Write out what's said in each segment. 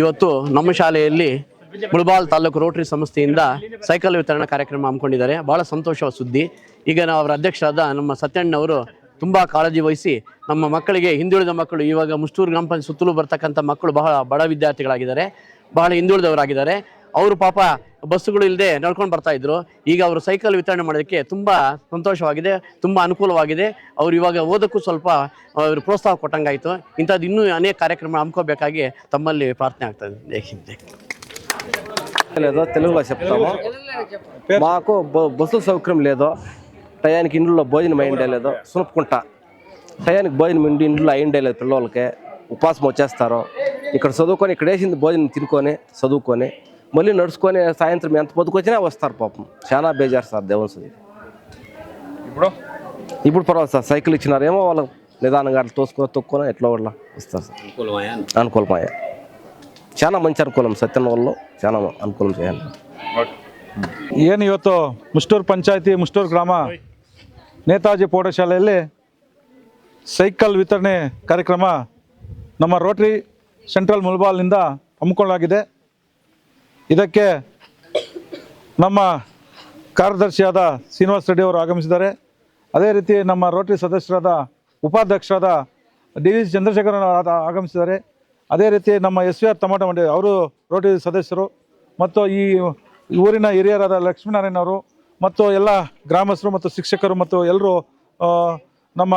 ಇವತ್ತು ನಮ್ಮ ಶಾಲೆಯಲ್ಲಿ ಮುಳಬಾಲ್ ತಾಲೂಕು ರೋಟರಿ ಸಂಸ್ಥೆಯಿಂದ ಸೈಕಲ್ ವಿತರಣಾ ಕಾರ್ಯಕ್ರಮ ಹಮ್ಮಿಕೊಂಡಿದ್ದಾರೆ. ಬಹಳ ಸಂತೋಷವ ಸುದ್ದಿ. ಈಗ ನಾವು ಅವರ ಅಧ್ಯಕ್ಷರಾದ ನಮ್ಮ ಸತ್ಯಣ್ಣವರು ತುಂಬ ಕಾಳಜಿ ವಹಿಸಿ ನಮ್ಮ ಮಕ್ಕಳಿಗೆ ಹಿಂದುಳಿದ ಮಕ್ಕಳು, ಇವಾಗ ಮುಷ್ಟೂರು ಗ್ರಾಮ ಪಂಚಾಯತ್ ಸುತ್ತಲೂ ಬರ್ತಕ್ಕಂಥ ಮಕ್ಕಳು ಬಹಳ ಬಡ ವಿದ್ಯಾರ್ಥಿಗಳಾಗಿದ್ದಾರೆ. ಬಹಳ ಹಿಂದುಳಿದವರಾಗಿದ್ದಾರೆ. ಅವರು ಪಾಪ ಬಸ್ಸುಗಳು ಇಲ್ಲದೆ ನಡ್ಕೊಂಡು ಬರ್ತಾ ಇದ್ರು. ಈಗ ಅವರು ಸೈಕಲ್ ವಿತರಣೆ ಮಾಡೋದಕ್ಕೆ ತುಂಬ ಸಂತೋಷವಾಗಿದೆ, ತುಂಬ ಅನುಕೂಲವಾಗಿದೆ. ಅವರು ಇವಾಗ ಓದಕ್ಕೂ ಸ್ವಲ್ಪ, ಅವರು ಪ್ರೋತ್ಸಾಹ ಕೊಟ್ಟಂಗಾಯಿತು. ಇಂಥದ್ದು ಇನ್ನೂ ಅನೇಕ ಕಾರ್ಯಕ್ರಮ ಹಮ್ಕೋಬೇಕಾಗಿ ತಮ್ಮಲ್ಲಿ ಪ್ರಾರ್ಥನೆ ಆಗ್ತದೆ తెలుగులో ಬಸ್ಸು మాకు బస్సు సౌకర్యం లేదు టయానికి ఇంట్లో భోజనం ಕುಂಟ. లేదు సునుపుకుంటా టయానికి భోజనం ఇంటి ఇంట్లో అయిండే లేదు పిల్లలకి ఉపాసం వచ్చేస్తారు ఇక్కడ చదువుకొని ఇక్కడ వేసింది భోజనం మళ్ళీ నడుచుకొని సాయంత్రం ఎంత పొద్దుకొచ్చినా వస్తారు పాపం చాలా బేజారు సార్ దేవుని సన్నిధి ఇప్పుడు ఇప్పుడు పర్వాలేదు సార్ సైకిల్ ఇచ్చినారేమో వాళ్ళు నిదానంగా అట్లా తోసుకొని తొక్కుకొని ఎట్లా వాళ్ళ వస్తారు సార్ అనుకూలమయ్యా చాలా మంచి అనుకూలం సత్యం వాళ్ళు చాలా అనుకూలం చేయాలి ಏನು ಇವತ್ತು ಮುಷ್ಟೂರು ಪಂಚಾಯತಿ ಮುಷ್ಟೂರು ಗ್ರಾಮ ನೇತಾಜಿ ಪ್ರೌಢಶಾಲೆಯಲ್ಲಿ ಸೈಕಲ್ ವಿತರಣೆ ಕಾರ್ಯಕ್ರಮ ನಮ್ಮ ರೋಟರಿ ಸೆಂಟ್ರಲ್ ಮುಲ್ಬಾಲ್ನಿಂದ ಹಮ್ಮಿಕೊಳ್ಳಲಾಗಿದೆ ಇದಕ್ಕೆ ನಮ್ಮ ಕಾರ್ಯದರ್ಶಿಯಾದ ಶ್ರೀನಿವಾಸ ರೆಡ್ಡಿ ಅವರು ಆಗಮಿಸಿದ್ದಾರೆ. ಅದೇ ರೀತಿ ನಮ್ಮ ರೋಟರಿ ಸದಸ್ಯರಾದ ಉಪಾಧ್ಯಕ್ಷರಾದ ಡಿ ವಿ ಚಂದ್ರಶೇಖರ್ ಅವರು ಆಗಮಿಸಿದ್ದಾರೆ. ಅದೇ ರೀತಿ ನಮ್ಮ ಎಸ್ ವಿ ಆರ್ ತಮಾಟ ಮಂಡಿ ಅವರು ರೋಟರಿ ಸದಸ್ಯರು ಮತ್ತು ಈ ಊರಿನ ಹಿರಿಯರಾದ ಲಕ್ಷ್ಮೀನಾರಾಯಣ ಅವರು ಮತ್ತು ಎಲ್ಲ ಗ್ರಾಮಸ್ಥರು ಮತ್ತು ಶಿಕ್ಷಕರು ಮತ್ತು ಎಲ್ಲರೂ ನಮ್ಮ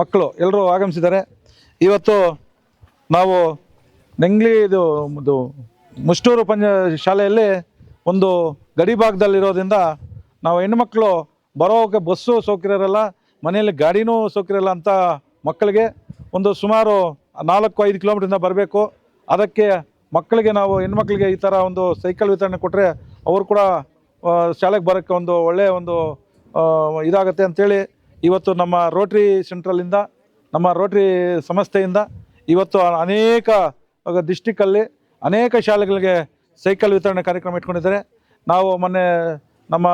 ಮಕ್ಕಳು ಎಲ್ಲರೂ ಆಗಮಿಸಿದ್ದಾರೆ. ಇವತ್ತು ನಾವು ನೆಂಗ್ಲಿ ಇದು ಮುಷ್ಟೂರು ಪಂಚ ಶಾಲೆಯಲ್ಲಿ ಒಂದು ಗಡಿ ಭಾಗದಲ್ಲಿರೋದ್ರಿಂದ ನಾವು ಹೆಣ್ಮಕ್ಳು ಬರೋಕ್ಕೆ ಬಸ್ಸು ಸೌಕರ್ಯ ಇರಲ್ಲ ಮನೆಯಲ್ಲಿ ಗಾಡಿನೂ ಸೌಕರ್ಯ ಇಲ್ಲ ಅಂತ ಮಕ್ಕಳಿಗೆ ಒಂದು ಸುಮಾರು ನಾಲ್ಕು, ಐದು ಕಿಲೋಮೀಟ್ರಿಂದ ಬರಬೇಕು. ಅದಕ್ಕೆ ಮಕ್ಕಳಿಗೆ ನಾವು ಹೆಣ್ಮಕ್ಳಿಗೆ ಈ ಥರ ಒಂದು ಸೈಕಲ್ ವಿತರಣೆ ಕೊಟ್ಟರೆ ಅವರು ಕೂಡ ಶಾಲೆಗೆ ಬರೋಕ್ಕೆ ಒಂದು ಒಳ್ಳೆಯ ಒಂದು ಇದಾಗುತ್ತೆ ಅಂಥೇಳಿ ಇವತ್ತು ನಮ್ಮ ರೋಟ್ರಿ ಸೆಂಟ್ರಲಿಂದ ನಮ್ಮ ರೋಟ್ರಿ ಸಂಸ್ಥೆಯಿಂದ ಇವತ್ತು ಅನೇಕ ಡಿಸ್ಟಿಕ್ಕಲ್ಲಿ ಅನೇಕ ಶಾಲೆಗಳಿಗೆ ಸೈಕಲ್ ವಿತರಣೆ ಕಾರ್ಯಕ್ರಮ ಇಟ್ಕೊಂಡಿದ್ದಾರೆ. ನಾವು ಮೊನ್ನೆ ನಮ್ಮ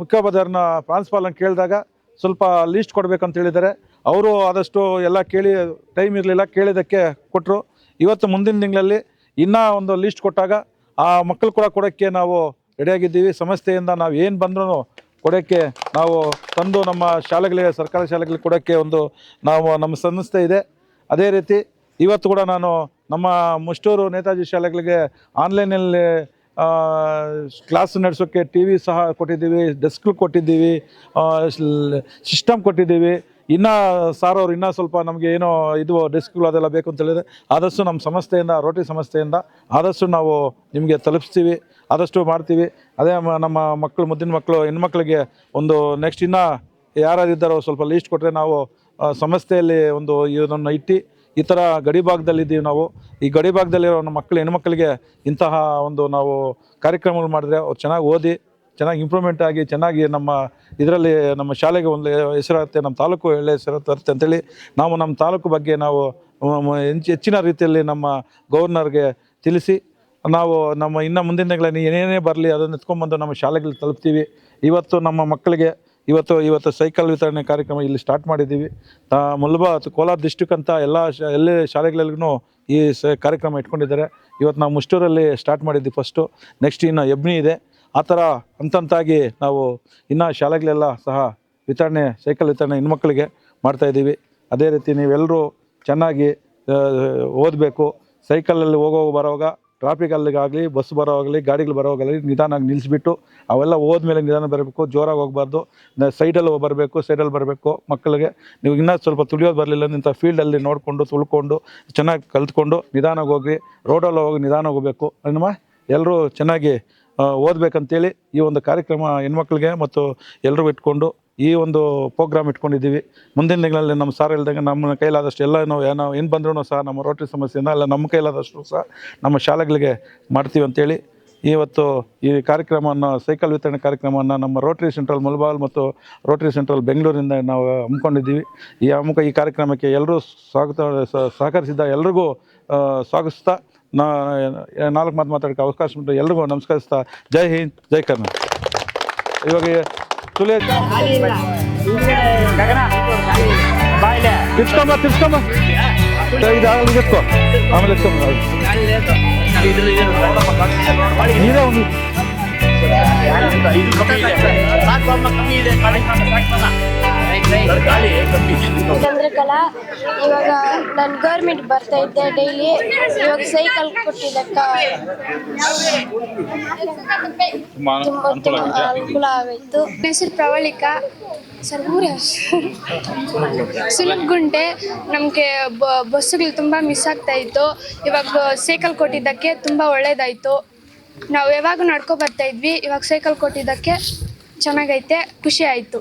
ಮುಖ್ಯೋಪಾಧ್ಯಾಯರನ್ನ ಪ್ರಾನ್ಸ್ಪಾಲನ್ನು ಕೇಳಿದಾಗ ಸ್ವಲ್ಪ ಲೀಸ್ಟ್ ಕೊಡಬೇಕಂತ ಹೇಳಿದ್ದಾರೆ. ಅವರು ಆದಷ್ಟು ಎಲ್ಲ ಕೇಳಿ ಟೈಮ್ ಇರಲಿಲ್ಲ, ಕೇಳಿದ್ದಕ್ಕೆ ಕೊಟ್ಟರು ಇವತ್ತು ಮುಂದಿನ ತಿಂಗಳಲ್ಲಿ ಇನ್ನೂ ಒಂದು ಲೀಸ್ಟ್ ಕೊಟ್ಟಾಗ ಆ ಮಕ್ಕಳು ಕೂಡ ಕೊಡೋಕ್ಕೆ ನಾವು ರೆಡಿಯಾಗಿದ್ದೀವಿ ಸಂಸ್ಥೆಯಿಂದ ನಾವು ಏನು ಬಂದ್ರೂ ಕೊಡೋಕ್ಕೆ ನಾವು ತಂದು ನಮ್ಮ ಶಾಲೆಗಳಿಗೆ, ಸರ್ಕಾರಿ ಶಾಲೆಗಳಿಗೆ ಕೊಡೋಕ್ಕೆ ಒಂದು ನಾವು, ನಮ್ಮ ಸಂಸ್ಥೆ ಇದೆ. ಅದೇ ರೀತಿ ಇವತ್ತು ಕೂಡ ನಾನು ನಮ್ಮ ಮುಷ್ಟೂರು ನೇತಾಜಿ ಶಾಲೆಗಳಿಗೆ ಆನ್ಲೈನಲ್ಲಿ ಕ್ಲಾಸ್ ನಡೆಸೋಕ್ಕೆ ಟಿ ವಿ ಸಹ ಕೊಟ್ಟಿದ್ದೀವಿ ಡೆಸ್ಕ್ ಕೊಟ್ಟಿದ್ದೀವಿ ಸಿಸ್ಟಮ್ ಕೊಟ್ಟಿದ್ದೀವಿ. ಇನ್ನೂ ಸಾರ್ ಅವರು ಇನ್ನೂ ಸ್ವಲ್ಪ ನಮಗೆ ಏನೋ ಇದು, ಡೆಸ್ಕ್ಗಳು ಅದೆಲ್ಲ ಬೇಕು ಅಂತ ಹೇಳಿದ್ರೆ ಆದಷ್ಟು ನಮ್ಮ ಸಂಸ್ಥೆಯಿಂದ ರೋಟಿ ಸಂಸ್ಥೆಯಿಂದ ಆದಷ್ಟು ನಾವು ನಿಮಗೆ ತಲುಪಿಸ್ತೀವಿ, ಆದಷ್ಟು ಮಾಡ್ತೀವಿ. ಅದೇ ನಮ್ಮ ಮಕ್ಕಳು, ಮುದ್ದಿನ ಮಕ್ಕಳು, ಹೆಣ್ಮಕ್ಳಿಗೆ ಒಂದು ನೆಕ್ಸ್ಟ್ ಇನ್ನೂ ಯಾರ್ಯಾರಿದ್ದಾರೋ ಸ್ವಲ್ಪ ಲೀಸ್ಟ್ ಕೊಟ್ಟರೆ ನಾವು ಸಂಸ್ಥೆಯಲ್ಲಿ ಒಂದು ಇದನ್ನು ಇಟ್ಟು ಈ ಥರ ಗಡಿ ಭಾಗದಲ್ಲಿದ್ದೀವಿ ನಾವು. ಈ ಗಡಿ ಭಾಗದಲ್ಲಿರೋ ನಮ್ಮ ಮಕ್ಕಳು ಹೆಣ್ಮಕ್ಳಿಗೆ ಇಂತಹ ಒಂದು ನಾವು ಕಾರ್ಯಕ್ರಮಗಳು ಮಾಡಿದ್ರೆ ಅವ್ರು ಚೆನ್ನಾಗಿ ಓದಿ, ಚೆನ್ನಾಗಿ ಇಂಪ್ರೂವ್ಮೆಂಟ್ ಆಗಿ, ಚೆನ್ನಾಗಿ ನಮ್ಮ ಇದರಲ್ಲಿ ನಮ್ಮ ಶಾಲೆಗೆ ಒಂದು ಹೆಸರಾಗುತ್ತೆ, ನಮ್ಮ ತಾಲೂಕು ಒಳ್ಳೆ ಹೆಸರು ತರುತ್ತೆ ಅಂತೇಳಿ ನಾವು ನಮ್ಮ ತಾಲೂಕು ಬಗ್ಗೆ ನಾವು ಹೆಚ್ಚಿನ ರೀತಿಯಲ್ಲಿ ನಮ್ಮ ಗವರ್ನರ್ಗೆ ತಿಳಿಸಿ, ನಾವು ನಮ್ಮ ಇನ್ನು ಮುಂದಿನ ದಿನಗಳಲ್ಲಿ ಏನೇನೇ ಬರಲಿ ಅದನ್ನು ಎತ್ಕೊಂಡ್ಬಂದು ನಮ್ಮ ಶಾಲೆಗಳಿಗೆ ತಲುಪ್ತೀವಿ. ಇವತ್ತು ನಮ್ಮ ಮಕ್ಕಳಿಗೆ ಇವತ್ತು ಇವತ್ತು ಸೈಕಲ್ ವಿತರಣೆ ಕಾರ್ಯಕ್ರಮ ಇಲ್ಲಿ ಸ್ಟಾರ್ಟ್ ಮಾಡಿದ್ದೀವಿ. ಮುಲ್ಬಾ ಕೋಲಾರ ಡಿಸ್ಟಿಕ್ ಅಂತ ಎಲ್ಲ ಎಲ್ಲ ಶಾಲೆಗಳಲ್ಲಿಗೂ ಈ ಸ, ಕಾರ್ಯಕ್ರಮ ಇಟ್ಕೊಂಡಿದ್ದಾರೆ. ಇವತ್ತು ನಾವು ಮುಷ್ಟೂರಲ್ಲಿ ಸ್ಟಾರ್ಟ್ ಮಾಡಿದ್ವಿ ಫಸ್ಟು ನೆಕ್ಸ್ಟ್ ಇನ್ನು ಎಬ್ನಿ ಇದೆ. ಆ ಥರ ಹಂತಂತಾಗಿ ನಾವು ಇನ್ನು ಶಾಲೆಗಳೆಲ್ಲ ಸಹ ವಿತರಣೆ, ಸೈಕಲ್ ವಿತರಣೆ ಹೆಣ್ಮಕ್ಳಿಗೆ ಮಾಡ್ತಾಯಿದ್ದೀವಿ ಅದೇ ರೀತಿ ನೀವೆಲ್ಲರೂ ಚೆನ್ನಾಗಿ ಓದಬೇಕು. ಸೈಕಲಲ್ಲಿ ಹೋಗೋ ಬರೋವಾಗ ಟ್ರಾಫಿಕಲ್ಲಿಗಾಗಲಿ ಬಸ್ ಬರೋವಾಗಲಿ, ಗಾಡಿಗಳು ಬರೋವಾಗಲಿ ನಿಧಾನಾಗಿ ನಿಲ್ಲಿಸ್ಬಿಟ್ಟು ಅವೆಲ್ಲ ಹೋದ್ಮೇಲೆ ನಿಧಾನ ಬರಬೇಕು, ಜೋರಾಗಿ ಹೋಗಬಾರ್ದು. ಸೈಡಲ್ಲಿ ಬರಬೇಕು ಸೈಡಲ್ಲಿ ಬರಬೇಕು. ಮಕ್ಕಳಿಗೆ ನೀವು ಇನ್ನೂ ಸ್ವಲ್ಪ ತುಳಿಯೋದು ಬರಲಿಲ್ಲ ಇಂಥ ಫೀಲ್ಡಲ್ಲಿ ನೋಡಿಕೊಂಡು, ತುಳ್ಕೊಂಡು, ಚೆನ್ನಾಗಿ ಕಲ್ತ್ಕೊಂಡು ನಿಧಾನಾಗಿ ಹೋಗಿ ರೋಡಲ್ಲಿ ಹೋಗಿ ನಿಧಾನ ಹೋಗಬೇಕು. ಅನ್ನಮ್ಮ ಎಲ್ಲರೂ ಚೆನ್ನಾಗಿ ಓದ್ಬೇಕಂತೇಳಿ ಈ ಒಂದು ಕಾರ್ಯಕ್ರಮ ಹೆಣ್ಮಕ್ಳಿಗೆ ಮತ್ತು ಎಲ್ಲರೂ ಇಟ್ಕೊಂಡು ಈ ಒಂದು ಪ್ರೋಗ್ರಾಮ್ ಇಟ್ಕೊಂಡಿದ್ದೀವಿ. ಮುಂದಿನ ದಿನಗಳಲ್ಲಿ ನಮ್ಮ ಸಾರ್ ಇಲ್ದಂಗೆ ನಮ್ಮ ಕೈಲಾದಷ್ಟು ಎಲ್ಲ ನಾವು ಏನೋ ಏನು ಬಂದ್ರೂ ಸಹ, ನಮ್ಮ ರೋಟರಿ ಸಮಸ್ಯೆಯಿಂದ ಎಲ್ಲ ನಮ್ಮ ಕೈಲಾದಷ್ಟು ಸಹ ನಮ್ಮ ಶಾಲೆಗಳಿಗೆ ಮಾಡ್ತೀವಿ ಅಂತೇಳಿ ಇವತ್ತು ಈ ಕಾರ್ಯಕ್ರಮವನ್ನು, ಸೈಕಲ್ ವಿತರಣೆ ಕಾರ್ಯಕ್ರಮವನ್ನು ನಮ್ಮ ರೋಟರಿ ಸೆಂಟ್ರಲ್ ಮುಲ್ಬಾಲ್ ಮತ್ತು ರೋಟರಿ ಸೆಂಟ್ರಲ್ ಬೆಂಗಳೂರಿಂದ ನಾವು ಹಮ್ಮಿಕೊಂಡಿದ್ದೀವಿ. ಈ ಅಮ್ಮಕ ಈ ಕಾರ್ಯಕ್ರಮಕ್ಕೆ ಎಲ್ಲರೂ ಸ್ವಾಗತ ಸಹಕರಿಸಿದ ಎಲ್ರಿಗೂ ಸ್ವಾಗತಿಸ್ತಾ, ನಾ ನಾಲ್ಕು ಮಾತು ಮಾತಾಡೋಕ್ಕೆ ಅವಕಾಶ ಉಂಟು, ಎಲ್ರಿಗೂ ನಮಸ್ಕರಿಸ್ತಾ, ಜೈ ಹಿಂದ್, ಜೈ ಕರ್ನಾಟಕ. ಇವಾಗ ಬಾಯ್ಲೆ ತಿರ್ಸ್ಕೊಂಬ ತಿರ್ಸ್ಕೊಂಬ ಇದಾಗಲಿ ಎತ್ಕೋ. ಆಮೇಲೆ ಎತ್ಕೊ. ನೀರೇ ಒಂದು. ಚಂದ್ರಕಲಾ ಇವಾಗ ನನ್ ಗೌರ್ಮೆಂಟ್ ಬರ್ತಾ ಇದ್ದೆ ಡೈಲಿ ಇವಾಗ ಸೈಕಲ್ ಕೊಟ್ಟಿದ್ದಕ್ಕ ತುಂಬ ತುಂಬ ಅನುಕೂಲ ಆಗೋಯ್ತು. ಹೆಸರು ಪ್ರವಳಿಕ? ಸರ್ ಊರ ಸುಲಭಗುಂಟೆ ನಮಗೆ ಬಸ್ಸುಗಳು ತುಂಬ ಮಿಸ್ ಆಗ್ತಾ ಇತ್ತು. ಇವಾಗ ಸೈಕಲ್ ಕೊಟ್ಟಿದ್ದಕ್ಕೆ ತುಂಬ ಒಳ್ಳೇದಾಯಿತು. ನಾವು ಯಾವಾಗ ನಡ್ಕೊ ಬರ್ತಾ ಇದ್ವಿ. ಇವಾಗ ಸೈಕಲ್ ಕೊಟ್ಟಿದ್ದಕ್ಕೆ ಚೆನ್ನಾಗೈತೆ. ಖುಷಿ ಆಯಿತು.